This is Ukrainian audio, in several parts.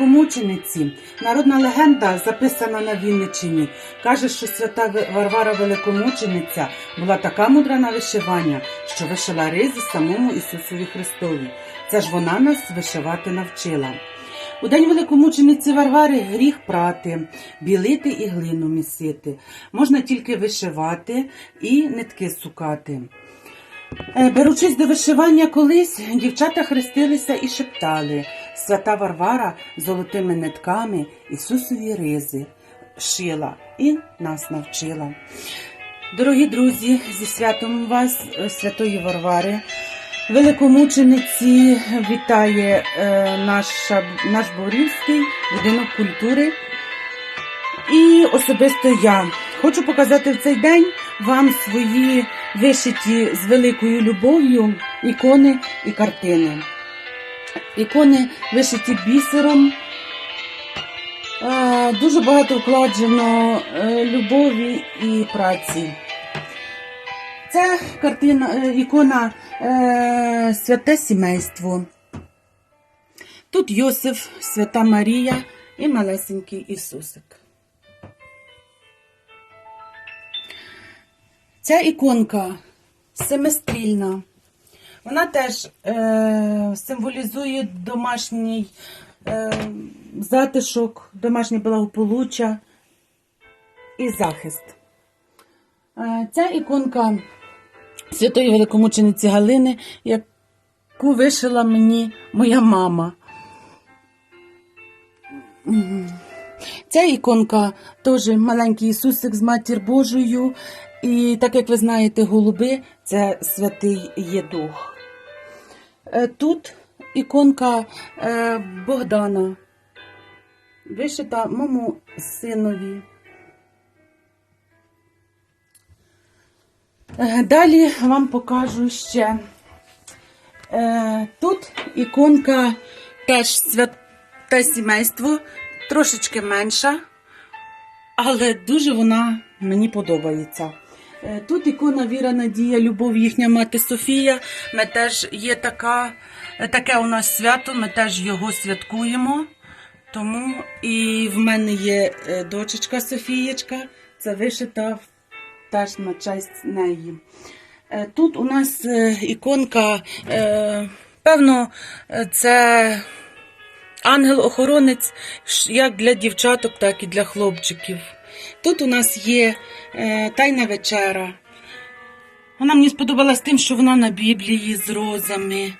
Великомучениці. Народна легенда, записана на Вінниччині, каже, що свята Варвара Великомучениця була така мудра на вишивання, що вишила ризи самому Ісусові Христові. Це ж вона нас вишивати навчила. У день великомучениці Варвари гріх прати, білити і глину місити. Можна тільки вишивати і нитки сукати. Е, Беручись до вишивання колись, дівчата хрестилися і шептали Свята Варвара золотими нитками Ісусові ризи шила і нас навчила. Дорогі друзі, зі святом вас, е, святої Варвари, великомучениці вітає е, наша, наш Борівський будинок культури. І особисто я хочу показати в цей день вам свої вишиті з великою любов'ю ікони і картини. Ікони вишиті бісером. Дуже багато вкладено е, любові і праці. Це картина, е, ікона е, Святе сімейство. Тут Йосиф, Свята Марія і малесенький Ісусик. Ця іконка семистрільна. Вона теж е, символізує домашній е, затишок, домашнє благополуччя і захист. Е, ця іконка святої великомучениці Галини, яку вишила мені моя мама. Ця іконка теж маленький Ісусик з Матір Божою. І так як ви знаєте, голуби це святий є дух. Е, Тут іконка е, Богдана, вишита моєму синові. Е, Далі вам покажу ще. Тут іконка теж святе сімейство, трошечки менша, але дуже вона мені подобається. Е, Тут ікона Віра, Надія, Любов, їхня мати Софія. Ми теж є така, е, таке у нас свято, ми теж його святкуємо. Тому і в мене є е, дочечка Софієчка, це вишита теж на честь неї. Тут у нас іконка, певно, це ангел-охоронець як для дівчаток, так і для хлопчиків. Тут у нас є е, тайна вечера. Вона мені сподобалась тим, що вона на Біблії з розами.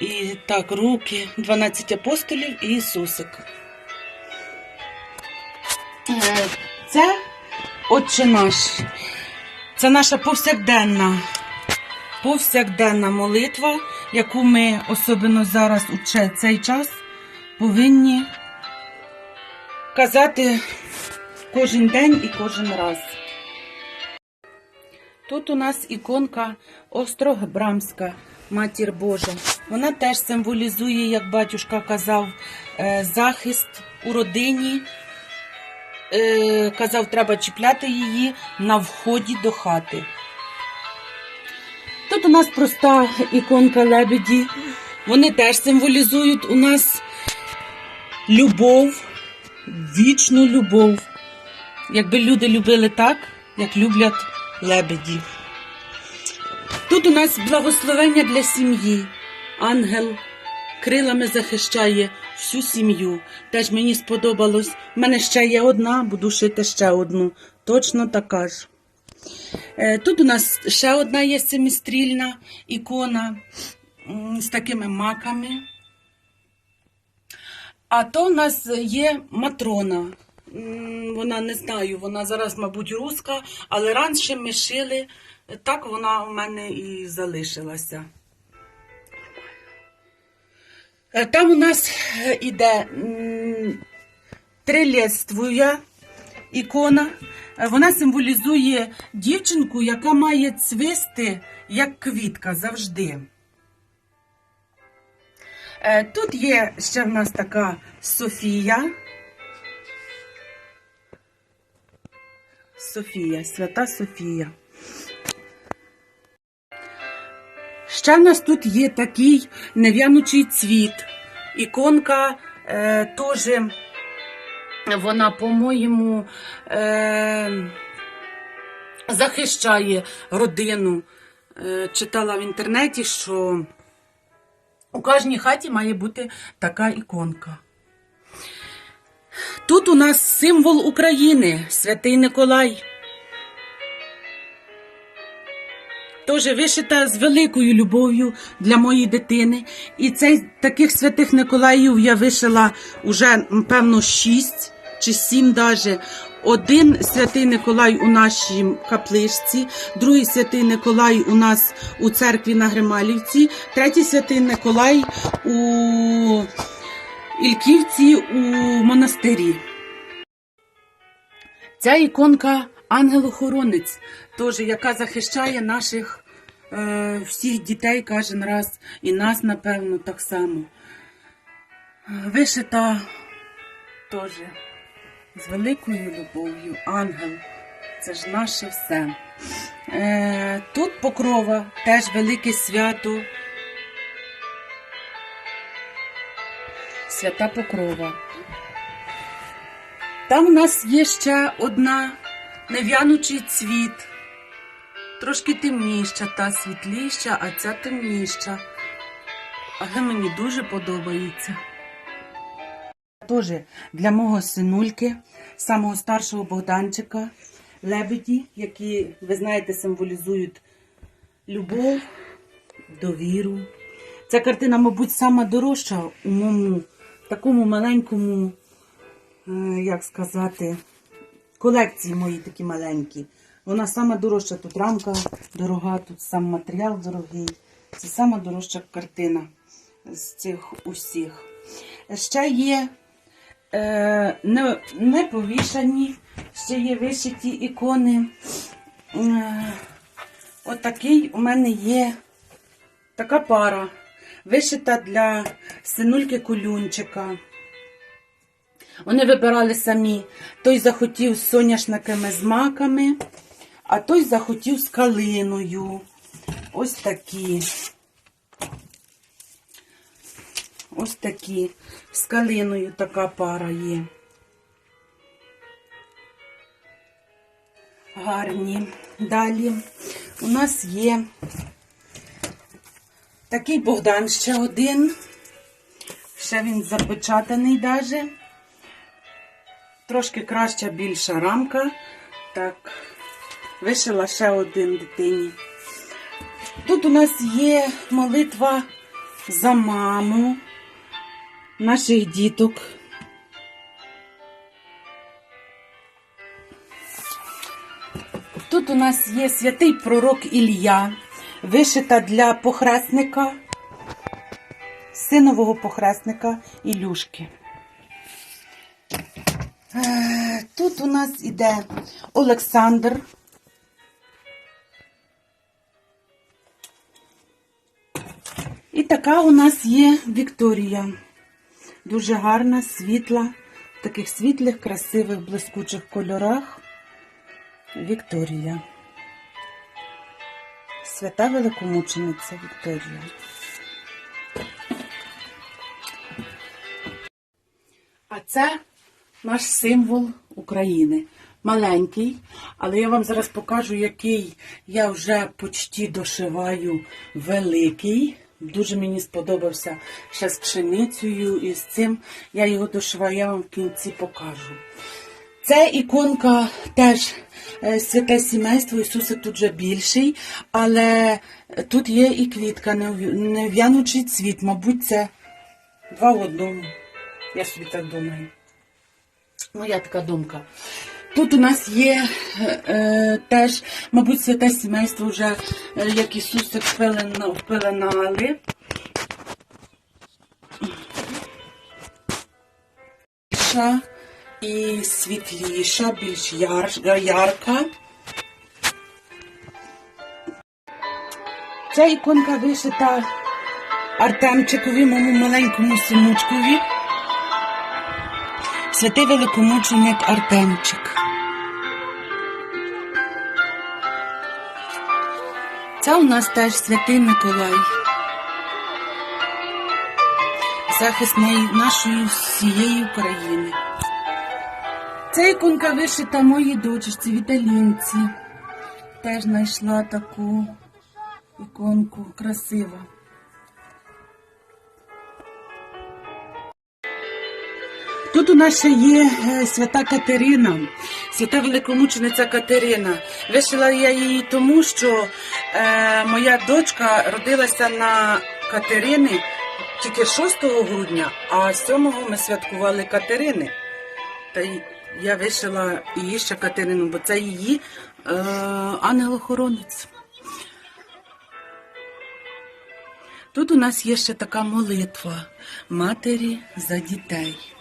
І так, руки, 12 апостолів і Ісусик. Е, Це Отче наш. Це наша повсякденна, повсякденна молитва, яку ми особливо зараз у цей час повинні казати кожен день і кожен раз. Тут у нас іконка Острогбрамська, Матір Божа. Вона теж символізує, як батюшка казав, е, захист у родині. Е, Казав, треба чіпляти її на вході до хати. Тут у нас проста іконка лебеді. Вони теж символізують у нас любов, вічну любов. Якби люди любили так, як люблять лебеді. Тут у нас благословення для сім'ї. Ангел крилами захищає всю сім'ю. Теж мені сподобалось. У мене ще є одна, буду шити ще одну. Точно така ж. Е, Тут у нас ще одна є семистрільна ікона з такими маками. А то у нас є матрона. Вона не знаю, вона зараз, мабуть, руска, але раніше ми шили, так вона у мене і залишилася. Е, Там у нас е, іде трилєствуя ікона. Е, Вона символізує дівчинку, яка має цвисти, як квітка завжди. Е, Тут є ще в нас така Софія. Софія, свята Софія. Ще в нас тут є такий нев'янучий цвіт, іконка Е, Теж вона, по-моєму, е, захищає родину. Е, читала в інтернеті, що у кожній хаті має бути така іконка. Тут у нас символ України, святий Николай. Теж вишита з великою любов'ю для моєї дитини. І цей таких святих Николаїв я вишила уже, певно, шість чи сім даже. Один святий Николай у нашій капличці, другий святий Николай у нас у церкві на Грималівці, третій святий Николай у Ільківці у монастирі. Ця іконка ангел-охоронець, яка захищає наших е, всіх дітей кожен раз, і нас, напевно, так само. Вишита теж з великою любов'ю. Ангел. Це ж наше все. Е, тут покрова, теж велике свято. Свята покрова. Там у нас є ще одна нев'янучий цвіт. Трошки темніша, та світліша, а ця темніша. Але мені дуже подобається. Теж для мого синульки, самого старшого Богданчика, лебеді, які, ви знаєте, символізують любов, довіру. Ця картина, мабуть, сама дорожча у моєму такому маленькому, е, як сказати, колекції мої такі маленькі. Вона сама дорожча. Тут рамка дорога, тут сам матеріал дорогий. Це сама дорожча картина з цих усіх. Ще є е, не, не повішані, ще є вишиті ікони. Е, отакий у мене є така пара. Вишита для синульки Кулюнчика. Вони вибирали самі. Той захотів з соняшниками з маками, а той захотів з калиною. Ось такі. Ось такі. З калиною така пара є. Гарні. Далі у нас є такий Богдан ще один. Ще він запечатаний даже. Трошки краща більша рамка. Так, вишила ще один дитині. Тут у нас є молитва за маму наших діток. Тут у нас є святий пророк Ілля, вишита для похресника, синового похресника Ілюшки. Е, Тут у нас іде Олександр. І така у нас є Вікторія. Дуже гарна, світла, в таких світлих, красивих, блискучих кольорах. Вікторія. Свята великомучениця Вікторія. А це наш символ України. Маленький, але я вам зараз покажу, який я вже почти дошиваю великий. Дуже мені сподобався ще з пшеницею і з цим. Я його дошиваю, я вам в кінці покажу. Це іконка теж е, святе сімейство, Ісуса тут вже більший, але тут є і квітка, нев'янучий цвіт. Мабуть, це два в одному. Я собі так думаю. Моя така думка. Тут у нас є е, е, теж, мабуть, святе сімейство вже, е, як Ісусик впеленали. Більша і світліша, більш яр, ярка. Ця іконка вишита Артемчикові, моєму маленькому синучкові. Святий великомученик Артемчик. Це у нас теж святий Миколай. захист нашої всієї України. Ця іконка вишита моїй дочці Віталінці. Теж знайшла таку іконку красива. Тут у нас ще є е, свята Катерина, свята великомучениця Катерина. Вишила я її тому, що е, моя дочка родилася на Катерини тільки 6 грудня, а 7 ми святкували Катерини. Та я вишила її ще Катерину, бо це її е, ангел-охоронець. Тут у нас є ще така молитва матері за дітей.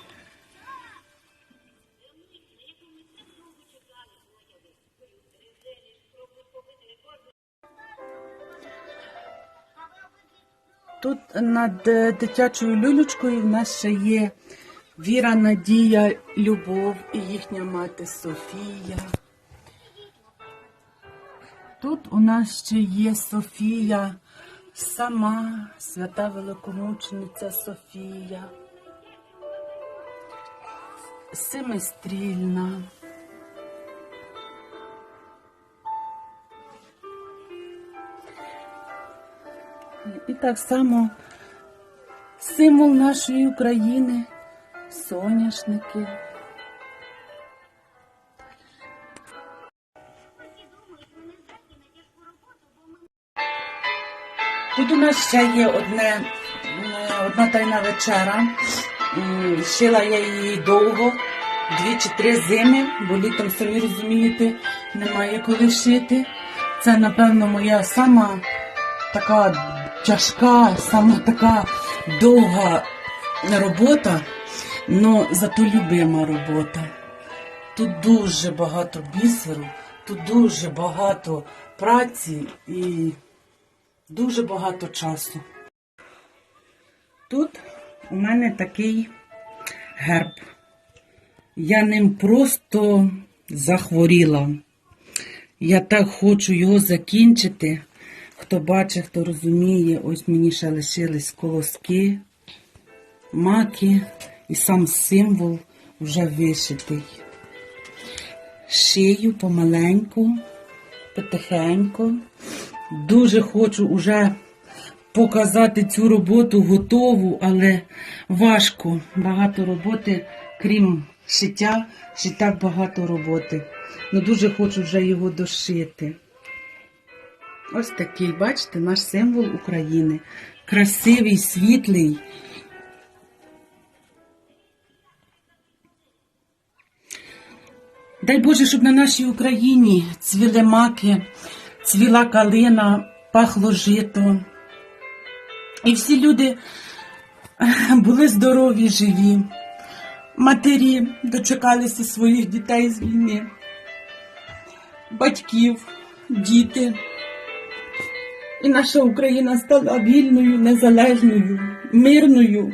Тут над е, дитячою люлючкою в нас ще є Віра, Надія, Любов і їхня мати Софія. Тут у нас ще є Софія, сама свята великомучениця Софія. Семистрільна. Так само символ нашої України соняшники. Тут у нас ще є одне, одна тайна вечера. Шила я її довго, дві чи три зими, бо літом, самі розумієте, немає коли шити. Це, напевно, моя сама така тяжка, сама така довга робота, але зато любима робота. Тут дуже багато бісеру, тут дуже багато праці і дуже багато часу. Тут у мене такий герб. Я ним просто захворіла. Я так хочу його закінчити. Хто бачить, хто розуміє, ось мені ще лишились колоски, маки і сам символ вже вишитий. Шию помаленьку, потихеньку. Дуже хочу уже показати цю роботу готову, але важко. Багато роботи, крім шиття, ще так багато роботи. Ну дуже хочу вже його дошити. Ось такий, бачите, наш символ України. Красивий, світлий. Дай Боже, щоб на нашій Україні цвіли маки, цвіла калина, пахло жито. І всі люди були здорові, живі. Матері дочекалися своїх дітей з війни, батьків, діти. І наша Україна стала вільною, незалежною, мирною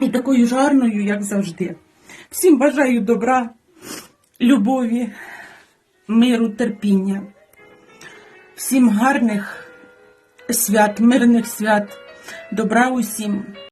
і такою ж гарною, як завжди. Всім бажаю добра, любові, миру, терпіння. Всім гарних свят, мирних свят, добра усім.